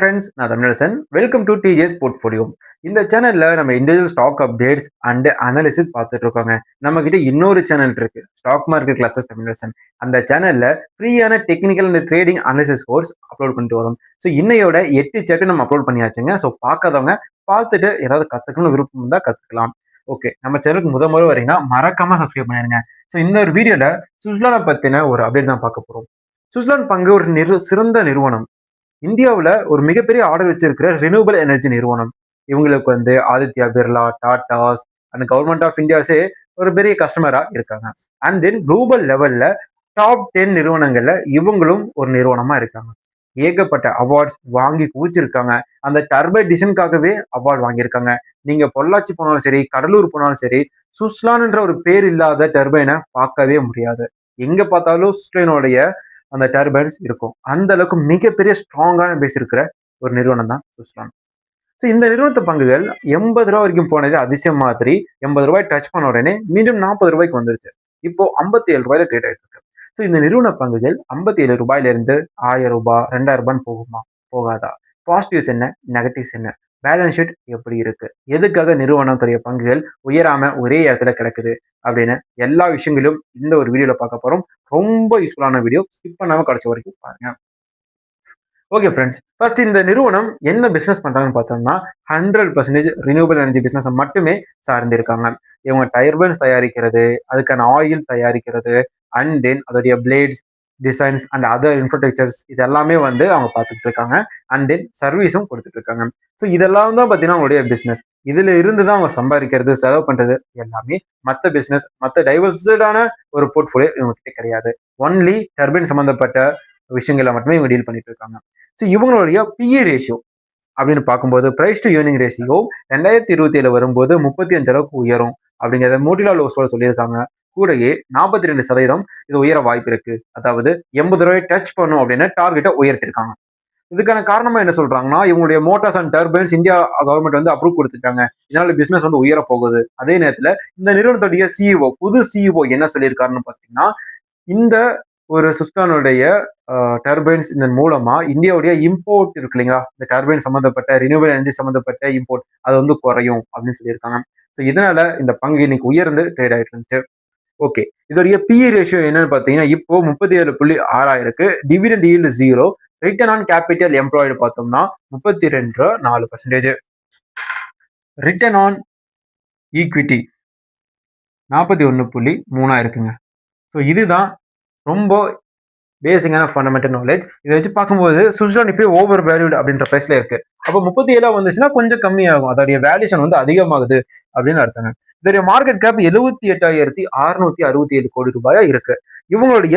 Friends நான் Tamilarasan. Welcome to TJ's portfolio இந்த சேனல்ல நம்ம individual stock updates and analysis பார்த்துட்டு இருக்கோங்க. நம்ம கிட்ட இன்னொரு சேனல் இருக்கு. Stock market classes Tamilarasan. அந்த சேனல்ல ஃப்ரீயான technical and trading analysis course upload பண்ணிட்டு வரும். ஸோ இன்னையோட எட்டு சேட்டு நம்ம அப்லோட் பண்ணியாச்சுங்க. ஸோ பார்க்காதவங்க பார்த்துட்டு ஏதாவது கத்துக்கணும்னு விருப்பம் இருந்தால் கத்துக்கலாம். ஓகே நம்ம சேனலுக்கு முத முதல் வரீங்கன்னா மறக்காம சப்ஸ்கிரைப் பண்ணிருங்க ஸோ இந்த ஒரு வீடியோல சுஸ்லானை பத்தின ஒரு அப்டேட் தான் பார்க்க போறோம். சுஸ்லான் பங்கு ஒரு நிறு சிறந்த நிறுவனம். இந்தியாவில் ஒரு மிகப்பெரிய ஆர்டர் வச்சிருக்கிற ரினியூவபிள் எனர்ஜி நிறுவனம். இவங்களுக்கு வந்து Aditya Birla Tatas and government of இந்தியாஸே ஒரு பெரிய கஸ்டமரா இருக்காங்க. அண்ட் தென் குளோபல் லெவல்ல டாப் டென் நிறுவனங்கள்ல இவங்களும் ஒரு நிறுவனமா இருக்காங்க. ஏகப்பட்ட அவார்ட்ஸ் வாங்கி குவிச்சிருக்காங்க. அந்த டர்பை டிசைனுக்காகவே அவார்டு வாங்கியிருக்காங்க. நீங்க பொள்ளாச்சி போனாலும் சரி கடலூர் போனாலும் சரி சுஸ்லான்ன்ற ஒரு பேர் இல்லாத டர்பைனை பார்க்கவே முடியாது. எங்க பார்த்தாலும் சுஸ்லைனுடைய அந்த டர்பைன்ஸ் இருக்கும். அந்த அளவுக்கு மிகப்பெரிய ஸ்ட்ராங்கான பேஸ் இருக்கிற ஒரு நிறுவனம் தான் சுஸ்லான் ஸோ இந்த நிறுவனத்து பங்குகள் எண்பது ரூபா வரைக்கும் போனது அதிசயம் மாதிரி எண்பது ரூபாய் டச் பண்ண உடனே மீண்டும் நாற்பது ரூபாய்க்கு வந்துருச்சு. இப்போ ஐம்பத்தி ஏழு ரூபாயில ட்ரேட் ஆயிட்டு இருக்கு. ஸோ இந்த நிறுவன பங்குகள் ஐம்பத்தி ஏழு ரூபாயிலிருந்து ஆயிரம் ரூபாய் ரெண்டாயிரம் ரூபான்னு போகுமா? போகாதா? பாசிட்டிவ்ஸ் என்ன? நெகட்டிவ்ஸ் என்ன? பேலன்ஸ் ஷீட் எப்படி இருக்கு? எதுக்காக நிறுவனத்துடைய பங்குகள் உயராம ஒரே இடத்துல கிடக்குது? அப்படின்னு எல்லா விஷயங்களும் இந்த ஒரு வீடியோல பார்க்க போறோம். ரொம்ப யூஸ்ஃபுல்லான வீடியோ ஸ்கிப் பண்ணாம கடைசி வரைக்கும் பாருங்க. ஓகே ஃப்ரெண்ட்ஸ் ஃபர்ஸ்ட் இந்த நிறுவனம் என்ன பிஸ்னஸ் பண்ணுறாங்கன்னு பார்த்தோம்னா ஹண்ட்ரட் பர்சன்டேஜ் ரினியூவபிள் எனர்ஜி பிஸ்னஸை மட்டுமே சார்ந்து இருக்காங்க இவங்க டயர்பன்ஸ் தயாரிக்கிறது அதுக்கான ஆயில் தயாரிக்கிறது அண்ட் தென் அதோடைய blades designs and other infrastructures இது எல்லாமே வந்து அவங்க பார்த்துட்டு இருக்காங்க அண்ட் தென் சர்வீஸும் கொடுத்துட்டு இருக்காங்க ஸோ இதெல்லாம் தான் பார்த்தீங்கன்னா அவங்களுடைய பிஸ்னஸ் இதுல இருந்து தான் அவங்க சம்பாதிக்கிறது செலவு பண்றது எல்லாமே மற்ற பிஸ்னஸ் மற்ற டைவர்ஸ்டான ஒரு போர்ட்ஃபோலியோ இவங்க கிட்ட கிடையாது. ஒன்லி டர்பின் சம்மந்தப்பட்ட விஷயங்களை மட்டுமே இவங்க டீல் பண்ணிட்டு இருக்காங்க ஸோ இவங்களுடைய பிஏ ரேஷியோ அப்படின்னு பார்க்கும்போது பிரைஸ் டு யூனிங் ரேஷியோ ரெண்டாயிரத்தி இருபத்தி ஏழு வரும்போது முப்பத்தி அஞ்சு அளவுக்கு உயரும் அப்படிங்கிறத மோட்டிலால் ஓஸ்வால் சொல்லியிருக்காங்க. கூடயே நாற்பத்தி ரெண்டு சதவீதம் இது உயர வாய்ப்பு இருக்கு. அதாவது எண்பது ரூபாய் டச் பண்ணும் அப்படின்னு டார்கெட்டை உயர்த்திருக்காங்க. இதுக்கான காரணமா என்ன சொல்றாங்கன்னா இவங்களுடைய motors and turbines India government வந்து அப்ரூவ் கொடுத்துட்டாங்க இதனால பிசினஸ் வந்து உயர போகுது. அதே நேரத்துல இந்த நிறுவனத்துடைய சிஇஓ புது சிஇஓ என்ன சொல்லியிருக்காருன்னு பாத்தீங்கன்னா இந்த ஒரு சுஸ்தானுடைய டர்பைன்ஸ் இதன் மூலமா இந்தியாவுடைய இம்போர்ட் இருக்கு இல்லைங்களா? இந்த டர்பைன் சம்மந்தப்பட்ட ரினியூவல் எனர்ஜி சம்மந்தப்பட்ட இம்போர்ட் அது வந்து குறையும் அப்படின்னு சொல்லியிருக்காங்க. ஸோ இதனால இந்த பங்கு இன்னைக்கு உயர்ந்து ட்ரேட் ஆயிட்டு இருந்துச்சு. ஓகே இதோடைய பிஇ ரேஷியோ என்னன்னு பார்த்தீங்கன்னா இப்போ முப்பத்தி ஏழு புள்ளி ஆறாயிருக்கு dividend yield zero return on capital employed பார்த்தோம்னா முப்பத்தி ரெண்டு நாலு பர்சன்டேஜ் ரிட்டர்ன் ஆன் ஈக்விட்டி நாற்பத்தி ஒன்று புள்ளி மூணா இருக்குங்க. ஸோ இதுதான் ரொம்ப பேசிக்கான ஃபண்டமெண்டல் நாலேஜ் இதை வச்சு பார்க்கும்போது சுவிட்சர்லாண்ட் இப்போ ஓவர் வேல்யூட் அப்படின்ற பிரைஸ்ல இருக்கு. அப்போ முப்பத்தி ஏழா வந்துச்சுன்னா கொஞ்சம் கம்மியாகும். அதோடைய வேல்யூஷன் வந்து அதிகமாகுது அப்படின்னு அர்த்தங்க. இதோடைய மார்க்கெட் கேப் எழுபத்தி எட்டாயிரத்தி அறுநூத்தி அறுபத்தி ஏழு கோடி ரூபாயா இருக்கு. இவங்களுடைய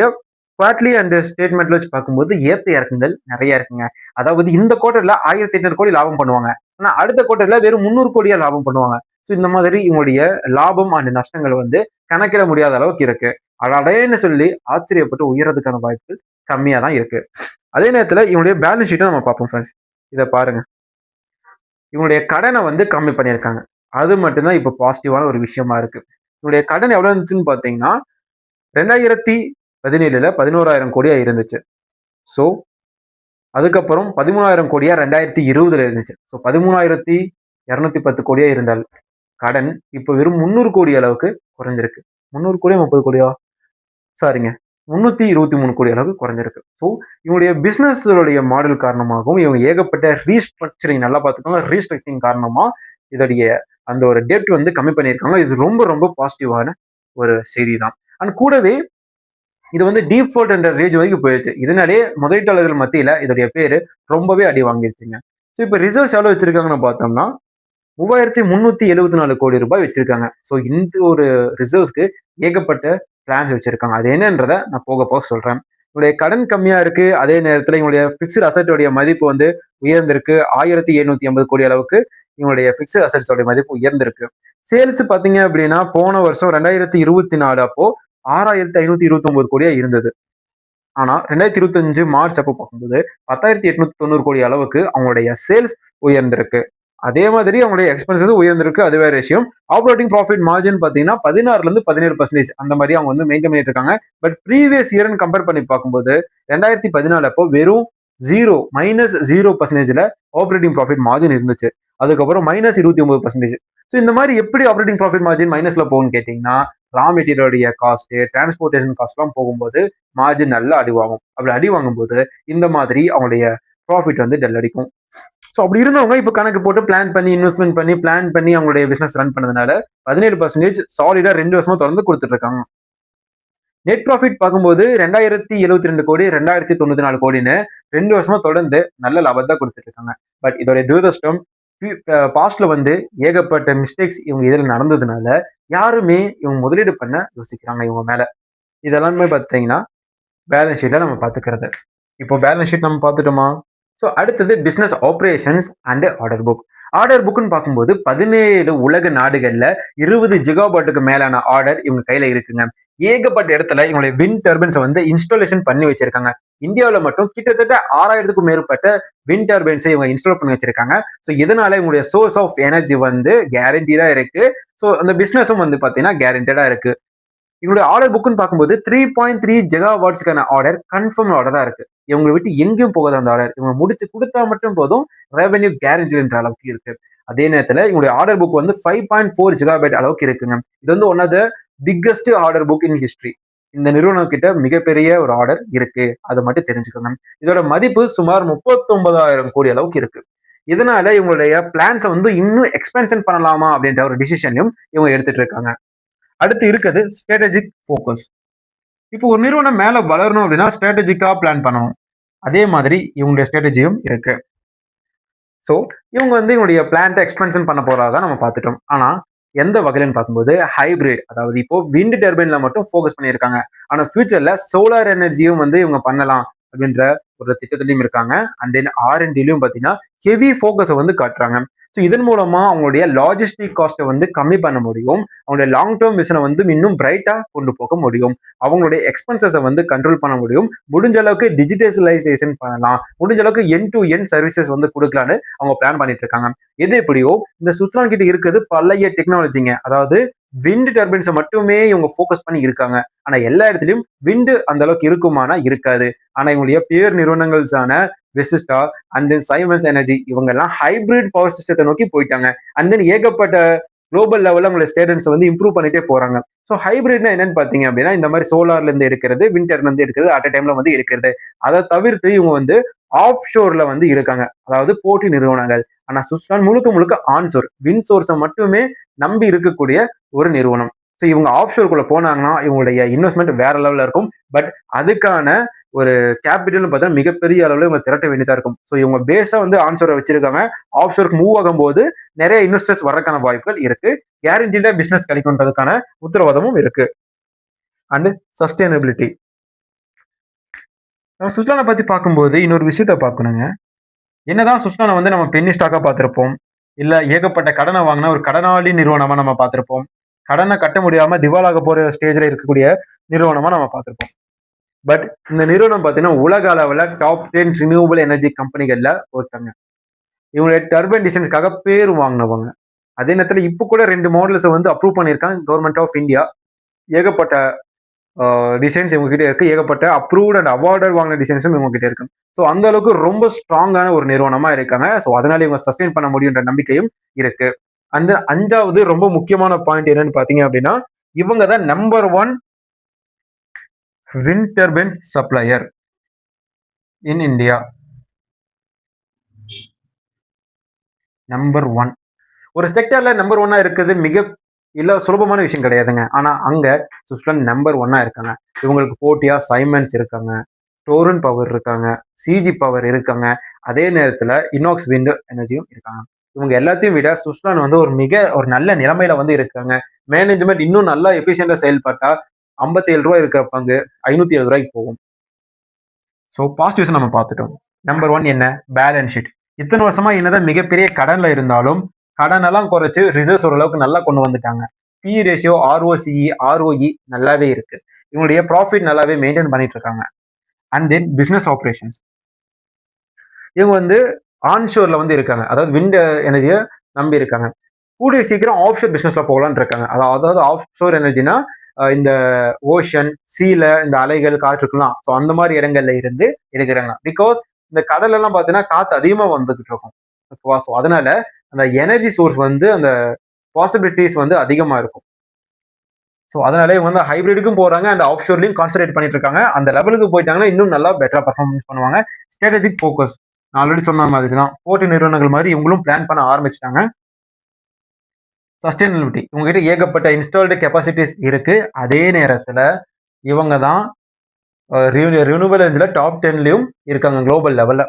குவார்ட்லி அண்ட் ஸ்டேட்மெண்ட்ல வச்சு பார்க்கும்போது ஏத்த இறக்குங்கள் நிறைய இருக்குங்க. அதாவது இந்த குவார்டர்ல ஆயிரத்தி எட்நூறு கோடி லாபம் பண்ணுவாங்க. ஆனா அடுத்த குவார்டர்ல வெறும் முந்நூறு கோடியா லாபம் பண்ணுவாங்க. ஸோ இந்த மாதிரி இவங்களுடைய லாபம் அண்ட் நஷ்டங்கள் வந்து கணக்கிட முடியாத அளவுக்கு இருக்கு. அடையன்னு சொல்லி ஆச்சரியப்பட்டு உயரதுக்கான வாய்ப்புகள் கம்மியா தான் இருக்கு. அதே நேரத்துல இவங்களுடைய பேலன்ஸ் ஷீட்டை நம்ம பார்ப்போம் ஃப்ரெண்ட்ஸ் இதை பாருங்க. இவங்களுடைய கடனை வந்து கம்மி பண்ணியிருக்காங்க. அது மட்டும்தான் இப்போ பாசிட்டிவான ஒரு விஷயமா இருக்கு. என்னுடைய கடன் எவ்வளவு இருந்துச்சுன்னு பார்த்தீங்கன்னா ரெண்டாயிரத்தி பதினேழுல பதினோராயிரம் கோடியா இருந்துச்சு. ஸோ அதுக்கப்புறம் பதிமூணாயிரம் கோடியா ரெண்டாயிரத்தி இருபதுல இருந்துச்சு. ஸோ பதிமூணாயிரத்தி இரநூத்தி பத்து கோடியா இருந்தால் கடன் இப்போ வெறும் முந்நூறு கோடி அளவுக்கு குறைஞ்சிருக்கு. முந்நூறு கோடியா முப்பது கோடியா? சாரிங்க முந்நூற்றி இருபத்தி மூணு கோடி அளவுக்கு குறைஞ்சிருக்கு. ஸோ இவங்களுடைய பிசினஸோடைய மாடல் காரணமாகவும் இவங்க ஏகப்பட்ட ரீஸ்ட்ரக்சரிங் நல்லா பார்த்துக்கோங்க ரீஸ்ட்ரக்சரிங் காரணமா இதோடைய அந்த ஒரு டெப்ட் வந்து கம்மி பண்ணியிருக்காங்க. இது ரொம்ப ரொம்ப பாசிட்டிவான ஒரு செய்தி தான் அண்ட் கூடவே இது வந்து டீஃபால்ட் என்ற ரேஞ்ச் வரைக்கும் போயிடுச்சு. இதனாலே முதலீட்டாளர்கள் மத்தியில் இதோடைய பேர் ரொம்பவே அடி வாங்கிருச்சுங்க. ஸோ இப்போ ரிசர்வ்ஸ் எவ்வளோ வச்சிருக்காங்கன்னு பார்த்தோம்னா மூவாயிரத்தி முந்நூற்றி எழுபத்தி நாலு கோடி ரூபாய் வச்சிருக்காங்க. ஸோ இந்த ஒரு ரிசர்வ்ஸ்க்கு ஏகப்பட்ட பிளான்ஸ் வச்சிருக்காங்க. அது என்னன்றதை நான் போக போக சொல்கிறேன் இவங்களுடைய கடன் கம்மியாக இருக்குது அதே நேரத்தில் இவங்களுடைய ஃபிக்ஸ்டு அசட்டோடைய மதிப்பு வந்து உயர்ந்திருக்கு. ஆயிரத்தி எழுநூற்றி ஐம்பது கோடி அளவுக்கு இவங்களுடைய பிக்சட் அசட்ஸோடைய மதிப்பு உயர்ந்திருக்கு. சேல்ஸ் பாத்தீங்க அப்படின்னா போன வருஷம் ரெண்டாயிரத்தி இருபத்தி நாலு அப்போ ஆறாயிரத்தி ஐநூத்தி இருபத்தி ஒன்பது கோடியா இருந்தது. ஆனா ரெண்டாயிரத்தி இருபத்தி அஞ்சு மார்ச் அப்போ பார்க்கும்போது பத்தாயிரத்தி எட்நூத்தி தொண்ணூறு கோடி அளவுக்கு அவங்களுடைய சேல்ஸ் உயர்ந்திருக்கு. அதே மாதிரி அவங்களுடைய எக்ஸ்பென்சஸ் உயர்ந்திருக்கு. அது வேற விஷயம். ஆப்ரேட்டிங் ப்ராஃபிட் மார்ஜின் பார்த்தீங்கன்னா பதினாறுல இருந்து பதினேழு பர்சன்டேஜ் அந்த மாதிரி அவங்க வந்து மெயின்டைன் பண்ணிட்டு இருக்காங்க. பட் ப்ரீவியஸ் இயர்னு கம்பேர் பண்ணி பார்க்கும்போது ரெண்டாயிரத்தி பதினாலு அப்போ வெறும் ஜீரோ மைனஸ் ஜீரோ பர்சன்டேஜ்ல ஆப்ரேட்டிங் ப்ராஃபிட் மார்ஜின் இருந்துச்சு. அதுக்கப்புறம் மைனஸ் இருபத்தி ஒன்பது பர்சன்டேஜ் ஸோ இந்த மாதிரி எப்படி ஆப்ரேட்டிங் ப்ராஃபிட் மார்ஜின் மைனஸ்ல போகும்னு கேட்டிங்கன்னா ரா மெட்டீரியலுடைய காஸ்ட் டிரான்ஸ்போர்டேஷன் காஸ்ட்லாம் போகும்போது மார்ஜின் நல்லா அடி வாங்கும் அப்படி அடி வாங்கும்போது இந்த மாதிரி அவங்களுடைய ப்ராஃபிட் வந்து டெல் அடிக்கும். ஸோ அப்படி இருந்தவங்க இப்போ கணக்கு போட்டு பிளான் பண்ணி இன்வெஸ்ட்மெண்ட் பண்ணி பிளான் பண்ணி அவங்களுடைய பிசினஸ் ரன் பண்ணதுனால பதினேழு பர்சன்டேஜ் சாலிடா ரெண்டு வருஷமா தொடர்ந்து கொடுத்துட்டு இருக்காங்க நெட் ப்ராஃபிட் பார்க்கும்போது ரெண்டாயிரத்தி எழுபத்தி ரெண்டு கோடி ரெண்டாயிரத்தி தொண்ணூத்தி நாலு கோடின்னு ரெண்டு வருஷமா தொடர்ந்து நல்ல லாபத்தை கொடுத்துட்டு இருக்காங்க பட் இதோட துரதிருஷ்டம் பாஸ்ட்ல வந்து ஏகப்பட்ட மிஸ்டேக்ஸ் இவங்க இதில் நடந்ததுனால யாருமே இவங்க முதலீடு பண்ண யோசிக்கிறாங்க இவங்க மேல. இதெல்லாமே பார்த்தீங்கன்னா பேலன்ஸ் ஷீட்ல நம்ம பார்த்துக்கிறது இப்போ பேலன்ஸ் ஷீட் நம்ம பார்த்துட்டோமா ஸோ அடுத்தது business operations and order book order புக்னு பார்க்கும்போது பதினேழு உலக நாடுகளில் இருபது ஜிகாபாட்டுக்கு மேலான ஆர்டர் இவங்க கையில இருக்குங்க. ஏகப்பட்ட இடத்துல இவங்களுடைய வின் டர்பன்ஸை வந்து இன்ஸ்டாலேஷன் பண்ணி வச்சிருக்காங்க. இந்தியாவில் மட்டும் கிட்டத்தட்ட ஆறாயிரத்துக்கும் மேற்பட்ட வின் டர்பைன்ஸை இவங்க இன்ஸ்டால் பண்ணி வச்சிருக்காங்க. ஸோ இதனால இவங்களுடைய சோர்ஸ் ஆஃப் எனர்ஜி வந்து கேரண்டீடா இருக்கு. ஸோ அந்த பிசினஸும் வந்து பார்த்தீங்கன்னா கேரண்டடா இருக்கு. இவங்களுடைய ஆர்டர் புக்குன்னு பார்க்கும்போது த்ரீ பாயிண்ட் த்ரீ ஜெகா வாட்ஸ்க்கான ஆர்டர் கன்ஃபார்ம் ஆர்டரா இருக்கு. இவங்களை விட்டு எங்கேயும் போகாத அந்த ஆர்டர் இவங்க முடிச்சு கொடுத்தா மட்டும் போதும் ரெவன்யூ கேரண்டின்ற அளவுக்கு இருக்கு. அதே நேரத்தில் இவங்களுடைய ஆர்டர் புக் வந்து ஃபைவ் பாயிண்ட் ஃபோர் ஜிகாபைட் அளவுக்கு இருக்குங்க. இது வந்து one of the biggest order book in history இந்த நிறுவனம் கிட்ட மிகப்பெரிய ஒரு ஆர்டர் இருக்கு. அதை மட்டும் தெரிஞ்சுக்கோங்க இதோட மதிப்பு சுமார் முப்பத்தொன்பதாயிரம் கோடி அளவுக்கு இருக்கு. இதனால இவங்களுடைய பிளான்ஸை வந்து இன்னும் எக்ஸ்பென்ஷன் பண்ணலாமா அப்படின்ற ஒரு டிசிஷனையும் இவங்க எடுத்துட்டு இருக்காங்க. அடுத்து இருக்குது ஸ்ட்ராட்டஜிக் ஃபோக்கஸ் இப்போ ஒரு நிறுவனம் மேலே வளரணும் அப்படின்னா ஸ்ட்ராட்டஜிக்காக பிளான் பண்ணணும். அதே மாதிரி இவங்களுடைய ஸ்ட்ராட்டஜியும் இருக்கு. ஸோ இவங்க வந்து இவங்களுடைய பிளான்ட்டை எக்ஸ்பென்ஷன் பண்ண போறதா நம்ம பார்த்துட்டோம். ஆனால் எந்த வகையிலன்னு பார்க்கும்போது ஹைபிரிட் அதாவது இப்போ விண்ட் டர்பைன்ல மட்டும் ஃபோக்கஸ் பண்ணியிருக்காங்க. ஆனா ஃபியூச்சர்ல சோலார் எனர்ஜியும் வந்து இவங்க பண்ணலாம் அப்படின்ற ஒரு திட்டத்திலையும் இருக்காங்க. அண்ட் தென் ஆர்என்டிலையும் பார்த்தீங்கன்னா ஹெவி ஃபோக்கஸை வந்து காட்டுறாங்க. ஸோ இதன் மூலமாக அவங்களுடைய லாஜிஸ்டிக் காஸ்ட்டை வந்து கம்மி பண்ண முடியும். அவங்களுடைய லாங் டேர்ம் விசனை வந்து இன்னும் பிரைட்டாக கொண்டு போக முடியும். அவங்களுடைய எக்ஸ்பென்சஸை வந்து கண்ட்ரோல் பண்ண முடியும். முடிஞ்ச அளவுக்கு டிஜிட்டலைசேஷன் பண்ணலாம். முடிஞ்ச அளவுக்கு என் டு என் சர்வீசஸ் வந்து கொடுக்கலான்னு அவங்க பிளான் பண்ணிட்டு இருக்காங்க. எது எப்படியோ இந்த சுத்ரான் கிட்ட இருக்குது பழைய டெக்னாலஜிங்க அதாவது விண்ட் டர்பைன்ஸை மட்டுமே இவங்க ஃபோக்கஸ் பண்ணி இருக்காங்க. ஆனா எல்லா இடத்துலயும் விண்டு அந்த அளவுக்கு இருக்குமானா இருக்காது. ஆனா இவங்களுடைய பேர் நிறுவனங்கள்ஸான Vestas and then Siemens energy இவங்க எல்லாம் ஹைபிரிட் பவர் சிஸ்டத்தை நோக்கி போயிட்டாங்க. அண்ட் தென் ஏகப்பட்ட குளோபல் லெவலில் உங்களுடைய ஸ்டேட்டன்ஸ் வந்து இம்ப்ரூவ் பண்ணிட்டே போறாங்க. ஸோ ஹைபிரிட்னா என்னன்னு பாத்தீங்க அப்படின்னா இந்த மாதிரி சோலார்ல இருந்து எடுக்கிறது விண்டர்ல இருந்து எடுக்கிறது அட் டைம்ல வந்து எடுக்கிறது. அதை தவிர்த்து இவங்க வந்து ஆஃப் ஷோர்ல வந்து இருக்காங்க. அதாவது போட்டி நிறுவனங்கள். ஆனா சுஸ்லான் முழுக்க முழுக்க ஆன்சோர் வின் சோர்ஸை மட்டுமே நம்பி இருக்கக்கூடிய ஒரு நிறுவனம். ஸோ இவங்க ஆஃப் ஷோர்க்குள்ளே போனாங்கன்னா இவங்களுடைய இன்வெஸ்ட்மெண்ட் வேற லெவலில் இருக்கும். பட் அதுக்கான ஒரு கேபிட்டல்னு பார்த்தா மிகப்பெரிய அளவில் இவங்க திரட்ட வேண்டியதாக இருக்கும். ஸோ இவங்க பேஸாக வந்து ஆன்சரை வச்சிருக்காங்க. ஆஃப் ஷோருக்கு மூவ் ஆகும்போது நிறைய இன்வெஸ்டர்ஸ் வர்றதுக்கான வாய்ப்புகள் இருக்கு. கேரண்டீடா பிஸ்னஸ் கிடைக்கும்ன்றதுக்கான உத்தரவாதமும் இருக்கு. அண்ட் சஸ்டைனபிலிட்டி நம்ம சுஸ்லானை பற்றி பார்க்கும்போது இன்னொரு விஷயத்த பார்க்கணுங்க. என்னதான் சுஸ்லானை வந்து நம்ம பென்னி ஸ்டாக்காக பார்த்துருப்போம். இல்லை ஏகப்பட்ட கடனை வாங்கின ஒரு கடனாளி நிறுவனமாக நம்ம பார்த்துருப்போம். கடனை கட்ட முடியாம திவாலாக போற ஸ்டேஜ்ல இருக்கக்கூடிய நிறுவனமா நம்ம பார்த்திருப்போம். பட் இந்த நிறுவனம் பார்த்தீங்கன்னா உலக அளவில் டாப் டென் ரினியூவபிள் எனர்ஜி கம்பெனிகள்ல ஒருத்தங்க. இவங்களுடைய டர்பைன் டிசைன்ஸ்க்காக பேர் வாங்கினவங்க. அதே நேரத்தில் இப்போ கூட ரெண்டு மாடல்ஸை வந்து அப்ரூவ் பண்ணியிருக்காங்க கவர்மெண்ட் ஆஃப் இந்தியா ஏகப்பட்ட டிசைன்ஸ் இவங்க கிட்ட இருக்கு. ஏகப்பட்ட அப்ரூவ்ட் அண்ட் அவார்டர் வாங்கின டிசைன்ஸும் இவங்க கிட்ட இருக்கு. ஸோ அந்த அளவுக்கு ரொம்ப ஸ்ட்ராங்கான ஒரு நிறுவனமா இருக்காங்க. ஸோ அதனால இவங்க சஸ்டெயின் பண்ண முடியுன்ற நம்பிக்கையும் இருக்கு. அந்த அஞ்சாவது ரொம்ப முக்கியமான பாயிண்ட் என்னன்னு பாத்தீங்க அப்படின்னா இவங்க தான் number one wind turbine supplier in India number one ஒரு செக்டர்ல நம்பர் ஒன்னா இருக்குது மிக இல்ல சுலபமான விஷயம் கிடையாதுங்க. ஆனா அங்க சுவிட்சர்லாந்து நம்பர் ஒன்னா இருக்காங்க. இவங்களுக்கு போட்டியா சைமன்ஸ் இருக்காங்க. டோரன் பவர் இருக்காங்க. சிஜி பவர் இருக்காங்க. அதே நேரத்துல இனாக்ஸ் விண்டோ எனர்ஜியும் இருக்காங்க. இவங்க எல்லாத்தையும் விட சுஷ்லான் வந்து ஒரு மிக ஒரு நல்ல நிலைமையில வந்து இருக்காங்க. மேனேஜ்மெண்ட் இன்னும் நல்லா எஃபிஷியண்டா செயல்பட்டா ஐம்பத்தி ஏழு ரூபாய் இருக்கிற பங்கு ஐநூத்தி ஏழு ரூபாய்க்கு போகும். ஸோ பாசிட்டிவ்ஸ் நம்ம பார்த்துட்டோம். நம்பர் ஒன் என்ன? பேலன்ஸ் ஷீட் இத்தனை வருஷமா என்னதான் மிகப்பெரிய கடன்ல இருந்தாலும் கடனெல்லாம் குறைச்சு ரிசர்வ்ஸ் ஓரளவுக்கு நல்லா கொண்டு வந்துட்டாங்க. பி ரேஷியோ ஆர்ஓசிஇ ஆர்ஓஇ நல்லாவே இருக்கு. இவங்களுடைய ப்ராஃபிட் நல்லாவே மெயின்டைன் பண்ணிட்டு இருக்காங்க. அண்ட் தென் பிஸ்னஸ் ஆப்ரேஷன்ஸ் இவங்க வந்து ஆன்ஷோரில் வந்து இருக்காங்க. அதாவது விண்ட் எனர்ஜியை நம்பி இருக்காங்க. கூடிய சீக்கிரம் ஆஃப்ஷோர் பிஸ்னஸில் போகலான்னு இருக்காங்க. அதாவது ஆஃப்ஷோர் எனர்ஜினா இந்த ஓஷன் சீல இந்த அலைகள் காற்றுக்கெல்லாம் ஸோ அந்த மாதிரி இடங்கள்ல இருந்து எடுக்கிறாங்க. பிகாஸ் இந்த கடல் எல்லாம் காற்று அதிகமாக அதிகமா வந்துகிட்டு இருக்கும். ஓகேவா ஸோ அதனால அந்த எனர்ஜி சோர்ஸ் வந்து அந்த பாசிபிலிட்டிஸ் வந்து அதிகமாக இருக்கும். ஸோ அதனால இவங்க வந்து ஹைபிரிடுக்கும் போறாங்க. அந்த ஆப்ஷோர்லையும் கான்சன்ட்ரேட் பண்ணிட்டு இருக்காங்க. அந்த லெவலுக்கு போயிட்டாங்கன்னா இன்னும் நல்லா பெட்டரா பர்ஃபார்மன்ஸ் பண்ணுவாங்க. ஸ்ட்ராட்டஜிக் ஃபோக்கஸ் நான் ஆல்ரெடி சொன்ன மாதிரி தான் போட்டி நிறுவனங்கள் மாதிரி இவங்களும் பிளான் பண்ண ஆரம்பிச்சிட்டாங்க. சஸ்டைனபிலிட்டி இவங்ககிட்ட ஏகப்பட்ட இன்ஸ்டால்டு கெப்பாசிட்டிஸ் இருக்கு. அதே நேரத்தில் இவங்க தான் ரினியூவல் எனர்ஜியில் டாப் டென்லையும் இருக்காங்க குளோபல் லெவலில்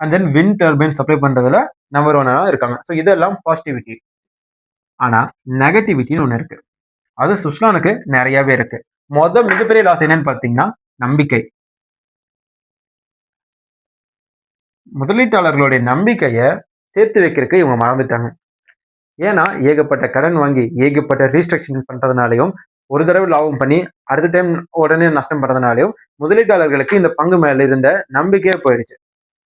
and then wind turbine supply பண்ணுறதுல நம்பர் ஒன்னாக இருக்காங்க. ஸோ இதெல்லாம் பாசிட்டிவிட்டி ஆனால் நெகட்டிவிட்டின்னு ஒன்று இருக்குது அது சுஷ்லானுக்கு நிறையாவே இருக்குது மொதல் மிகப்பெரிய லாஸ் என்னன்னு பார்த்தீங்கன்னா நம்பிக்கை. முதலீட்டாளர்களுடைய நம்பிக்கையை சேர்த்து வைக்கிறதுக்கு இவங்க மறந்துட்டாங்க. ஏன்னா ஏகப்பட்ட கடன் வாங்கி ஏகப்பட்ட ரீஸ்ட்ரக்ஷன் பண்றதுனாலையும் ஒரு தடவை லாபம் பண்ணி அடுத்த டைம் உடனே நஷ்டம் பண்றதுனாலையும் முதலீட்டாளர்களுக்கு இந்த பங்கு மேல இருந்த நம்பிக்கையே போயிடுச்சு.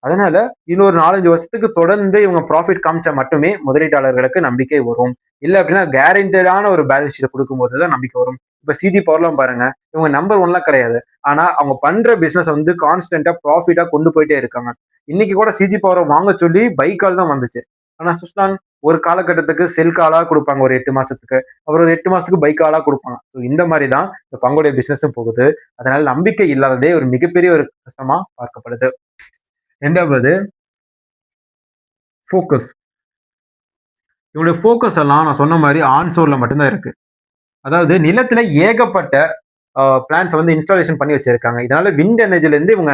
அதனால இன்னொரு நாலஞ்சு வருஷத்துக்கு தொடர்ந்து இவங்க ப்ராஃபிட் காமிச்சா மட்டுமே முதலீட்டாளர்களுக்கு நம்பிக்கை வரும். இல்ல அப்படின்னா கேரண்டடான ஒரு பேலன்ஸ் ஷீட் கொடுக்கும்போது தான் நம்பிக்கை வரும். இப்ப சிஜி பவர்லாம் பாருங்க இவங்க நம்பர் ஒன்லாம் கிடையாது. ஆனா அவங்க பண்ற பிசினஸ் வந்து கான்ஸ்டன்டா ப்ராஃபிட்டா கொண்டு போயிட்டே இருக்காங்க. இன்னைக்கு கூட சிஜி பவரை வாங்க சொல்லி பைக்கால் தான் வந்துச்சு. ஆனா சுஸ்லான் ஒரு காலகட்டத்துக்கு செல் காலா கொடுப்பாங்க ஒரு எட்டு மாசத்துக்கு. அப்புறம் ஒரு எட்டு மாசத்துக்கு பைக் காலா கொடுப்பாங்க. ஸோ இந்த மாதிரி தான் இந்த பங்குடைய பிசினஸும் போகுது. அதனால நம்பிக்கை இல்லாததே ஒரு மிகப்பெரிய ஒரு கஷ்டமா பார்க்கப்படுது. ரெண்டாவது ஃபோக்கஸ் இவனுடைய ஃபோக்கஸ் எல்லாம் நான் சொன்ன மாதிரி ஆன்சோர்ல மட்டும்தான் இருக்கு. அதாவது நிலத்துல ஏகப்பட்ட பிளான்ஸ் வந்து இன்ஸ்டாலேஷன் பண்ணி வச்சிருக்காங்க. இதனால விண்ட் எனர்ஜில இருந்து இவங்க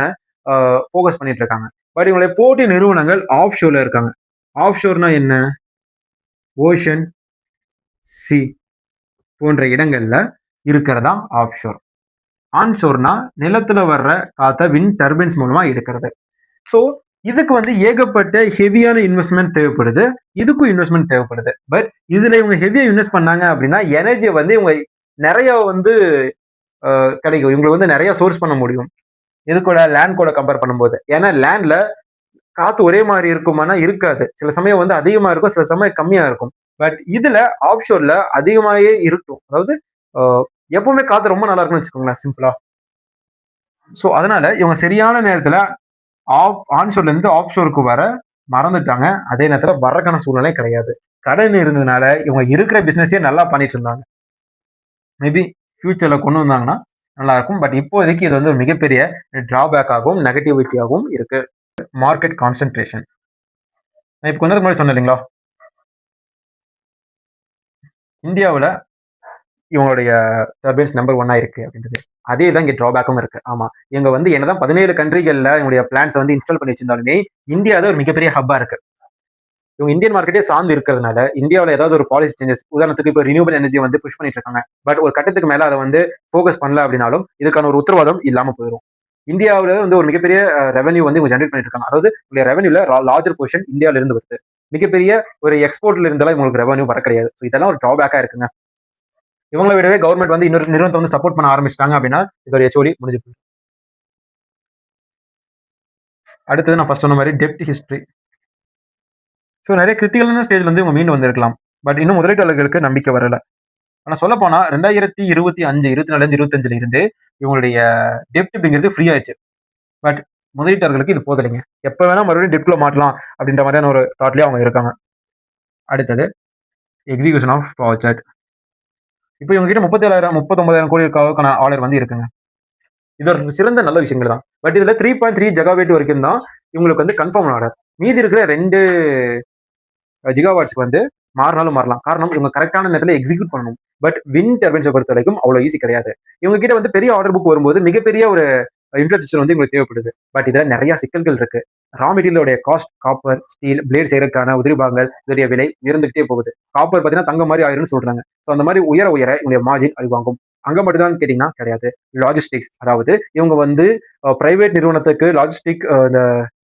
ஃபோக்கஸ் பண்ணிட்டு இருக்காங்க. பட் இவங்களுடைய போட்டி நிறுவனங்கள் ஆஃப் ஷோரில் இருக்காங்க. ஆஃப் ஷோர்னா என்ன? ஓஷன் சி போன்ற இடங்களில் இருக்கிறதா ஆஃப் ஷோர் ஆன்ஷோர்னா நிலத்தில் வர்ற காற்றை வின் டர்பைன்ஸ் மூலமாக எடுக்கிறது. ஸோ இதுக்கு வந்து ஏகப்பட்ட ஹெவியான இன்வெஸ்ட்மெண்ட் தேவைப்படுது. இதுக்கும் இன்வெஸ்ட்மெண்ட் தேவைப்படுது. பட் இதில் இவங்க ஹெவியாக இன்வெஸ்ட் பண்ணாங்க அப்படின்னா எனர்ஜியை வந்து இவங்க நிறைய வந்து கிடைக்கும். இவங்களுக்கு வந்து நிறைய சோர்ஸ் பண்ண முடியும். இது கூட லேண்ட் கூட கம்பேர் பண்ணும்போது? ஏன்னா லேண்ட்ல காத்து ஒரே மாதிரி இருக்குமானா இருக்காது. சில சமயம் வந்து அதிகமா இருக்கும் சில சமயம் கம்மியா இருக்கும். பட் இதுல ஆப்ஷோர்ல அதிகமாகவே இருக்கும். அதாவது எப்பவுமே காத்து ரொம்ப நல்லா இருக்கும்னு வச்சுக்கோங்களேன் சிம்பிளா ஸோ அதனால இவங்க சரியான நேரத்துல ஆஃப் ஆன்ஷோர்ல இருந்து ஆஃப் ஷோருக்கு வர மறந்துட்டாங்க. அதே நேரத்துல வரக்கான சூழ்நிலை கிடையாது. கடன் இருந்ததுனால இவங்க இருக்கிற பிசினஸே நல்லா பண்ணிட்டு இருந்தாங்க. மேபி ஃபியூச்சர்ல கொண்டு வந்தாங்கன்னா நல்லா இருக்கும் பட் இப்போதைக்கு இது வந்து ஒரு மிகப்பெரிய டிராபேக் நெகட்டிவிட்டியாகவும் இருக்கு. மார்க்கெட் கான்சென்ட்ரேஷன் நான் இப்போ கொஞ்சம் முன்னாடி சொன்னேன் இல்லைங்களா? இந்தியாவில் இவங்களுடைய டர்பைன்ஸ் நம்பர் ஒன்னா இருக்கு அப்படின்றது. அதே தான் இங்கே ட்ராபேக்கும் இருக்கு. ஆமா. இவங்க வந்து என்னதான் பதினேழு கண்ட்ரிகள்ல இவங்களுடைய பிளான்ஸ் வந்து இன்ஸ்டால் பண்ணி வச்சிருந்தாலுமே இந்தியாவில் ஒரு மிகப்பெரிய ஹப்பா இருக்கு. இவங்க இந்தியன் மார்க்கெட்டே சார்ந்து இருக்கிறதுனால இந்தியாவில் ஏதாவது ஒரு பாலிசி சேஞ்சஸ் உதாரணத்துக்கு இப்போ ரினியூபிள் எனர்ஜி வந்து புஷ் பண்ணிட்டு இருக்காங்க. பட் ஒரு கட்டத்துக்கு மேல அதை வந்து ஃபோக்கஸ் பண்ணல அப்படின்னாலும் இதுக்கான ஒரு உத்தரவாதம் இல்லாம போயிடும் இந்தியாவில் வந்து ஒரு மிகப்பெரிய ரெவன்யூ வந்து இவங்க ஜென்ரேட் பண்ணிட்டு இருக்காங்க. அதாவது உங்களுடைய ரெவன்யூல லார்ஜர் போர்ஷன் இந்தியாவில இருந்து வருது. மிகப்பெரிய ஒரு எக்ஸ்போர்ட்ல இருந்தாலும் இவங்களுக்கு ரெவன்யூ வர கிடையாது. ஸோ இதெல்லாம் ஒரு ட்ராபேக்கா இருக்குங்க. இவங்களை விடவே கவர்மெண்ட் வந்து இன்னொரு நிறுவனத்தை வந்து சப்போர்ட் பண்ண ஆரம்பிச்சிட்டாங்க அப்படின்னா இதோட எச்சோடி முடிஞ்சு அடுத்தது நான் ஃபர்ஸ்ட் சொன்ன மாதிரி டெப்ட் ஹிஸ்ட்ரி ஸோ நிறைய கிரிட்டிக்கலான ஸ்டேஜ்ல இருந்து இவங்க மீண்டு வந்திருக்கலாம். பட் இன்னும் முதலீட்டாளர்களுக்கு நம்பிக்கை வரல. ஆனால் சொல்ல போனா ரெண்டாயிரத்தி இருபத்தி அஞ்சு இருபத்தி நாலுலேருந்து இருபத்தஞ்சுல இருந்து இவங்களுடைய டெப்ட் அப்படிங்கிறது ஃப்ரீ ஆயிடுச்சு. பட் முதலீட்டாளர்களுக்கு இது போதில்லைங்க. எப்போ வேணா மறுபடியும் டெப்ட்ல மாட்டலாம் அப்படின்ற மாதிரியான ஒரு தாட்லேயே அவங்க இருக்காங்க. அடுத்தது எக்ஸிகியூஷன் ஆஃப் ப்ராஜெக்ட் இப்போ இவங்க கிட்ட முப்பத்தேழாயிரம் முப்பத்தொன்பதாயிரம் கோடிக்கான ஆர்டர் வந்து இருக்குங்க. இது ஒரு சிறந்த நல்ல விஷயங்கள் தான். பட் இதுல த்ரீ பாயிண்ட் த்ரீ ஜெகாவேட் வரைக்கும் தான் இவங்களுக்கு வந்து கன்ஃபார்ம் ஆர்டர் மீதி இருக்கிற ரெண்டு ஜிகாவாட்ஸ்க்கு வந்து மாறினாலும் மாறலாம். காரணம் இவங்க கரெக்டான நேரத்தில் எக்ஸிக்யூட் பண்ணணும். பட் வின் டர்பைன்ஸை பொறுத்த வரைக்கும் அவ்வளோ ஈஸி கிடையாது. இவங்க கிட்ட வந்து பெரிய ஆர்டர் புக் வரும்போது மிகப்பெரிய ஒரு இன்ஃப்ராஸ்ட்ரக்சர் வந்து உங்களுக்கு தேவைப்படுது. பட் இதில் நிறைய சிக்கல்கள் இருக்கு. ரா மெட்டீரியலோடைய காஸ்ட் காப்பர் ஸ்டீல் பிளேட் செய்யறதுக்கான உதிரி பாகங்கள் இதோடைய விலை உயர்ந்துகிட்டே போகுது. காப்பர் பார்த்தீங்கன்னா தங்க மாதிரி ஆயிரும்னு சொல்றாங்க. ஸோ அந்த மாதிரி உயர உயர இவங்களுடைய மார்ஜின் அழிவாங்கும் அங்க மட்டும்தான் கேட்டீங்கன்னா கிடையாது. லாஜிஸ்டிக்ஸ் அதாவது இவங்க வந்து பிரைவேட் நிறுவனத்துக்கு லாஜிஸ்டிக் இந்த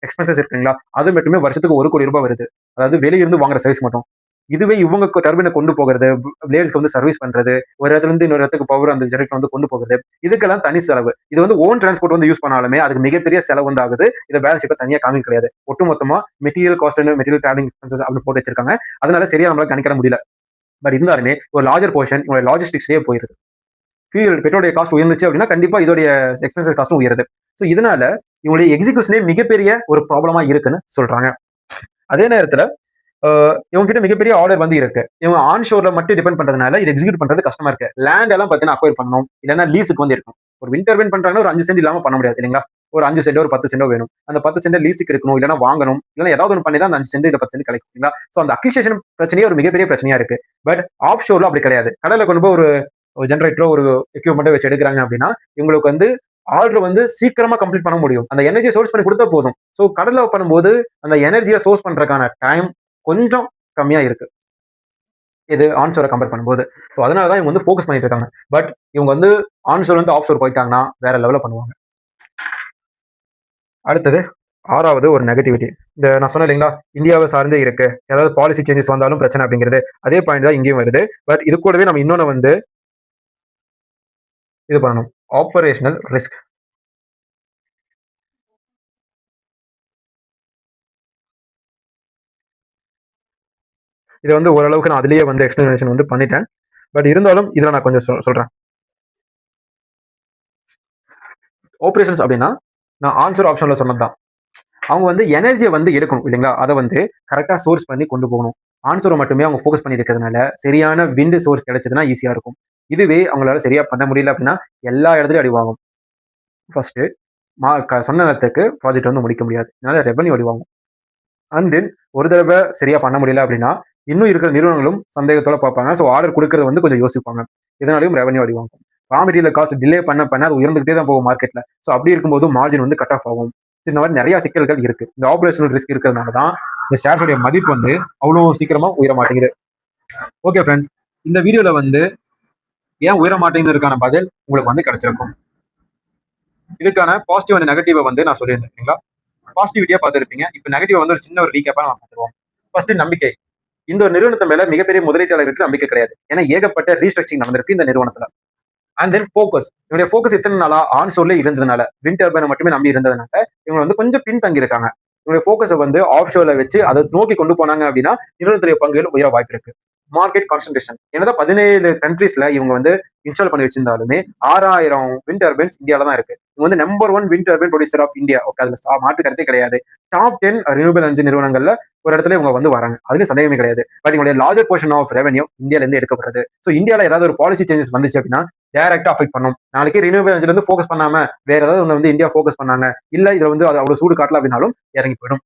எக்ஸ்பென்சஸ் இருக்குங்களா? அது மட்டுமே வருஷத்துக்கு ஒரு கோடி ரூபாய் வருது. அதாவது வெளியிருந்து வாங்குற சர்வீஸ் மட்டும். இதுவே இவங்க டர்பினை கொண்டு போகிறது பிளேட்ஸ்க்கு வந்து சர்வீஸ் பண்றது ஒரு இடத்துல இருந்து இன்னொரு இடத்துக்கு பவர் அந்த ஜெனரேட்டர் வந்து கொண்டு போகிறது. இதுக்கெல்லாம் தனி செலவு. இது வந்து ஓன் டிரான்ஸ்போர்ட் வந்து யூஸ் பண்ணாலுமே அதுக்கு மிகப்பெரிய செலவு வந்து ஆகுது. இதை பேலன்ஸ் இப்போ தனியாக காமி கிடையாது. ஒட்டுமொத்தமா material cost material travelling expenses அப்படின்னு போட்டு வச்சிருக்காங்க. அதனால சரியா நம்மளால கணிக்கிற முடியல. பட் இருந்தாலுமே ஒரு லார்ஜர் போர்ஷன் இவங்களோட லாஜிஸ்டிக்ஸ்லேயே போயிருது. ஃபியூல் பெட்ரோடைய காஸ்ட் உயர்ந்துச்சு அப்படின்னா கண்டிப்பா இதோடைய எக்ஸ்பென்சஸ் காஸ்ட்டும் உயருது. ஸோ இதனால இவங்களுடைய எக்ஸிகியூஷனே மிகப்பெரிய ஒரு ப்ராப்ளமா இருக்குன்னு சொல்றாங்க. அதே நேரத்துல இவங்க கிட்ட மிகப்பெரிய ஆர்டர் வந்து இருக்கு. இவங்க ஆன் ஷோர்ல மட்டும் டிபெண்ட் பண்றதுனால இது எக்ஸிக்யூட் பண்றது கஷ்டமா இருக்கு. லேண்ட் எல்லாம் பார்த்தீங்கன்னா அக்வயர் பண்ணணும். இல்லைன்னா லீஸுக்கு வந்து இருக்கும் ஒரு விண்டர் வின் பண்றாங்கன்னா ஒரு அஞ்சு சென்ட் இல்லாம பண்ண முடியாது இல்லைங்களா? ஒரு அஞ்சு சென்டோ ஒரு பத்து சென்டோ வேணும். அந்த பத்து சென்ட் லீஸுக்கு இருக்கணும் இல்லைன்னா வாங்கணும் இல்லைன்னா ஏதாவது ஒன்று பண்ணி தான் அந்த அஞ்சு சென்ட் இல்ல பத்து சென்ட் கிடைக்கும் இல்லைங்களா? ஸோ அந்த அக்விசேஷன் பிரச்சனையே ஒரு மிகப்பெரிய பிரச்சனையா இருக்கு. பட் ஆஃப் ஷோர்ல அப்படி கிடையாது. கடலை கொண்டு போய் ஒரு ஜென்ரேட்டரோ ஒரு எக்யூப்மெண்ட்டோ வச்சு எடுக்கிறாங்க அப்படின்னா இவங்களுக்கு வந்து ஆர்டர் வந்து சீக்கிரமா கம்ப்ளீட் பண்ண முடியும். அந்த எனர்ஜியை சோர்ஸ் பண்ணி கொடுத்தா போதும். ஸோ கடலை பண்ணும்போது அந்த எனர்ஜியை சோர்ஸ் பண்றதுக்கான டைம் கொஞ்சம் கம்மியா இருக்கு. இது ஆன்சோரை கம்பேர் பண்ணும்போது. ஸோ அதனால தான் இவங்க வந்து ஃபோக்கஸ் பண்ணிட்டு இருக்காங்க. பட் இவங்க வந்து ஆன்சோர் வந்து ஆஃப்ஷோர் போயிட்டாங்கன்னா வேற லெவலில் பண்ணுவாங்க. அடுத்தது ஆறாவது ஒரு நெகட்டிவிட்டி இந்த நான் சொன்னேன் இல்லைங்களா? இந்தியாவை சார்ந்தே இருக்கு. ஏதாவது பாலிசி சேஞ்சஸ் வந்தாலும் பிரச்சனை அப்படிங்கிறது அதே பாயிண்ட் தான் இங்கேயும் வருது. பட் இது கூடவே நம்ம இன்னொன்று வந்து இது பண்ணணும். ஆப்ரேஷனல் ரிஸ்க் இதை வந்து ஓரளவுக்கு நான் அதுலேயே வந்து எக்ஸ்பிளனேஷன் வந்து பண்ணிட்டேன். பட் இருந்தாலும் இதில் நான் கொஞ்சம் சொல்- சொல்கிறேன் ஆப்ரேஷன்ஸ் அப்படின்னா நான் ஆன்சர் ஆப்ஷன்ல சொன்னதுதான் அவங்க வந்து எனர்ஜியை வந்து எடுக்கணும் இல்லைங்களா? அதை வந்து கரெக்டாக சோர்ஸ் பண்ணி கொண்டு போகணும். ஆன்சரை மட்டுமே அவங்க ஃபோக்கஸ் பண்ணி இருக்கிறதுனால சரியான விண்டு சோர்ஸ் கிடைச்சதுன்னா ஈஸியாக இருக்கும். இதுவே அவங்களால சரியா பண்ண முடியல அப்படின்னா எல்லா இடத்துலையும் அடிவாங்கும் ஃபர்ஸ்ட் மா க- சொன்ன நேரத்துக்கு ப்ராஜெக்ட் வந்து முடிக்க முடியாது. அதனால ரெவன்யூ அடிவாங்கும் அண்ட் தென் ஒரு தடவை சரியா பண்ண முடியல அப்படின்னா இன்னும் இருக்கிற நிறுவனங்களும் சந்தேகத்தோட பார்ப்பாங்க. ஸோ ஆர்டர் கொடுக்கறது வந்து கொஞ்சம் யோசிப்பாங்க. இதனாலையும் ரெவன்யூ அடிவாங்கும் ரா மெட்டீரியல் காஸ்ட் டிலே பண்ண பண்ண அது உயர்ந்துகிட்டே தான் போகும் மார்க்கெட்ல ஸோ அப்படி இருக்கும்போது மார்ஜின் வந்து கட் ஆஃப் ஆகும். இந்த மாதிரி நிறைய சிக்கல்கள் இருக்கு. இந்த ஆபரேஷனல் ரிஸ்க் இருக்கிறதுனால தான் இந்த ஷேர்ஸோடைய மதிப்பு வந்து அவ்வளோ சீக்கிரமா உயர மாட்டேங்குது. ஓகே ஃப்ரெண்ட்ஸ் இந்த வீடியோவில் வந்து ஏன் உயர மாட்டேங்கிறதுக்கான பதில் உங்களுக்கு வந்து கிடைச்சிருக்கும். இதுக்கான பாசிட்டிவ் அண்ட் நெகட்டிவ் வந்து நான் சொல்லியிருந்தேன் இல்லைங்களா? பாசிட்டிவிட்டியா பார்த்துருப்பீங்க. இப்போ நெகட்டிவ் வந்து ஒரு சின்ன ஒரு ரீகேப்பா நம்ம பார்த்துருவோம். ஃபர்ஸ்ட் நம்பிக்கை. இந்த ஒரு நிறுவனத்து மேல மிகப்பெரிய முதலீட்டாளர்களுக்கு நம்பிக்கை கிடையாது. ஏன்னா ஏகப்பட்ட ரீஸ்ட்ரக்சிங் நடந்திருக்கு இந்த நிறுவனத்துல. அண்ட் தென் ஃபோக்கஸ் இவனுடைய ஃபோக்கஸ் எத்தனை நாளா? ஆன் சோர்ல இருந்ததுனால. வின் டர்பைனை மட்டுமே நம்பி இருந்ததுனால இவங்க வந்து கொஞ்சம் பின்தங்கி இருக்காங்க இவங்களுடைய ஃபோக்கஸை வந்து ஆஃப் ஷோர்ல வச்சு அதை நோக்கி கொண்டு போனாங்க அப்படின்னா நிறுவனத்துடைய பங்குகள் உயர வாய்ப்பு இருக்கு மார்க்கெட் கான்சன்ட்ரேஷன் என்னதான் பதினேழு கண்ட்ரீஸ்ல இவங்க வந்து இன்ஸ்டால் பண்ணி வச்சிருந்தாலுமே ஆறாயிரம் வின் டர்பைன்ஸ் இந்தியாவில தான் இருக்கு. இவங்க வந்து number one wind turbine producer of India okay அதுல மாற்று கருத்தே கிடையாது. டாப் டென் ரினியூபிள் எனர்ஜி நிறுவனங்கள்ல ஒரு இடத்துல இவங்க வந்து வராங்க. அதுலயும் சந்தேகமே கிடையாது. பட் இவங்களுடைய லார்ஜர் போர்ஷன் ஆஃப் ரெவன்யூ இந்தியால இருந்து எடுக்கப்படுறது ஸோ இந்தியாவில் ஏதாவது ஒரு பாலிசி சேஞ்சஸ் வந்துச்சு அப்படின்னா டைரக்டா அஃபெக்ட் பண்ணும். நாளைக்கு ரினியூபிள் எனர்ஜில இருந்து ஃபோக்கஸ் பண்ணாம வேற ஏதாவது ஒன்று வந்து இந்தியா ஃபோக்கஸ் பண்ணாங்க. இல்ல இதுல வந்து அது அவ்வளவு சூடு காட்டல அப்படின்னாலும் இறங்கி போயிடும்.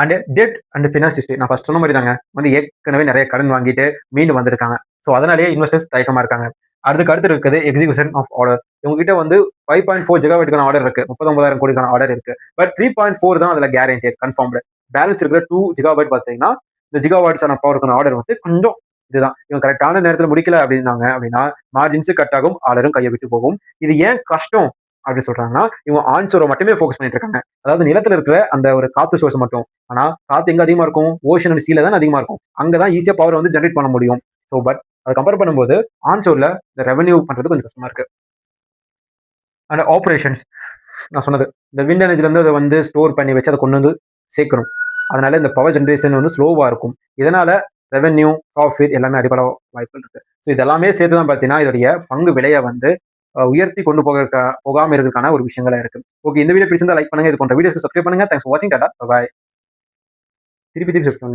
And debt and finance history நான் ஃபர்ஸ்ட் சொன்ன மாதிரி தாங்க வந்து ஏற்கனவே நிறைய கடன் வாங்கிட்டு மீண்டு வந்திருக்காங்க. ஸோ அதனாலேயே இன்வெஸ்டர்ஸ் தயக்கமா இருக்காங்க. அதுக்கு அடுத்து இருக்குது எக்ஸிகூஷன் ஆஃப் ஆர்டர் உங்ககிட்ட வந்து ஃபைவ் பாயிண்ட் ஃபோர் ஜிகாவாட்டுக்கான ஆர்டர் இருக்கு. முப்பத்தொன்பதாயிரம் கோடிக்கான ஆர்டர் இருக்கு. பட் த்ரீ பாயிண்ட் ஃபோர் தான் அதில் கேரண்டி கன்ஃபார்ம்டு பேலன்ஸ் இருக்கிற டூ ஜிகாபைட் பார்த்தீங்கன்னா இந்த ஜிகாவாட்ஸான பவருக்கான ஆர்டர் வந்து கொஞ்சம் இதுதான். இவங்க கரெக்டான நேரத்தில் முடிக்கல அப்படின்னாங்க அப்படின்னா மார்ஜின்ஸு கட் ஆகும் ஆர்டரும் கையை விட்டு போகும். இது ஏன் கஷ்டம்? அப்படி சொல்றாங்கன்னா இவங்க ஆன் சோரை மட்டுமே ஃபோக்கஸ் பண்ணிட்டு இருக்காங்க. அதாவது நிலத்துல இருக்கிற அந்த ஒரு காத்து சோர்ஸ் மட்டும். ஆனா காத்து எங்க அதிகமா இருக்கும்? ஓஷன் அண்ட் சீல தான் அதிகமா இருக்கும். அங்கதான் ஈஸியா பவர் வந்து ஜென்ரேட் பண்ண முடியும். ஸோ பட் அதை கம்பேர் பண்ணும்போது ஆன் சோர்ல இந்த ரெவன்யூ பண்றது கொஞ்சம் கஷ்டமா இருக்கு. அண்ட் ஆப்ரேஷன்ஸ் நான் சொன்னது இந்த விண்ட் எனர்ஜில இருந்து அதை வந்து ஸ்டோர் பண்ணி வச்சு அதை கொண்டு வந்து சேர்க்கணும். அதனால இந்த பவர் ஜென்ரேஷன் வந்து ஸ்லோவா இருக்கும். இதனால ரெவென்யூ ப்ராஃபிட் எல்லாமே அடிப்பட வாய்ப்புகள் இருக்கு. ஸோ இதெல்லாமே சேர்த்து தான் பார்த்தீங்கன்னா இதோடைய பங்கு விலையை வந்து உயர்த்தி கொண்டு போக போகாம இருக்கிறதுக்கான ஒரு விஷயங்களா இருக்கு. ஓகே இந்த வீடியோ பிடிச்சிருந்தா லைக் பண்ணுங்க. இது போன்ற வீடியோஸ்க்கு சப்ஸ்கிரைப் பண்ணுங்க. தேங்க்ஸ் வாட்சிங் டாடா பாய் திருப்பி திருப்பி சப்ஸ்கிரைப்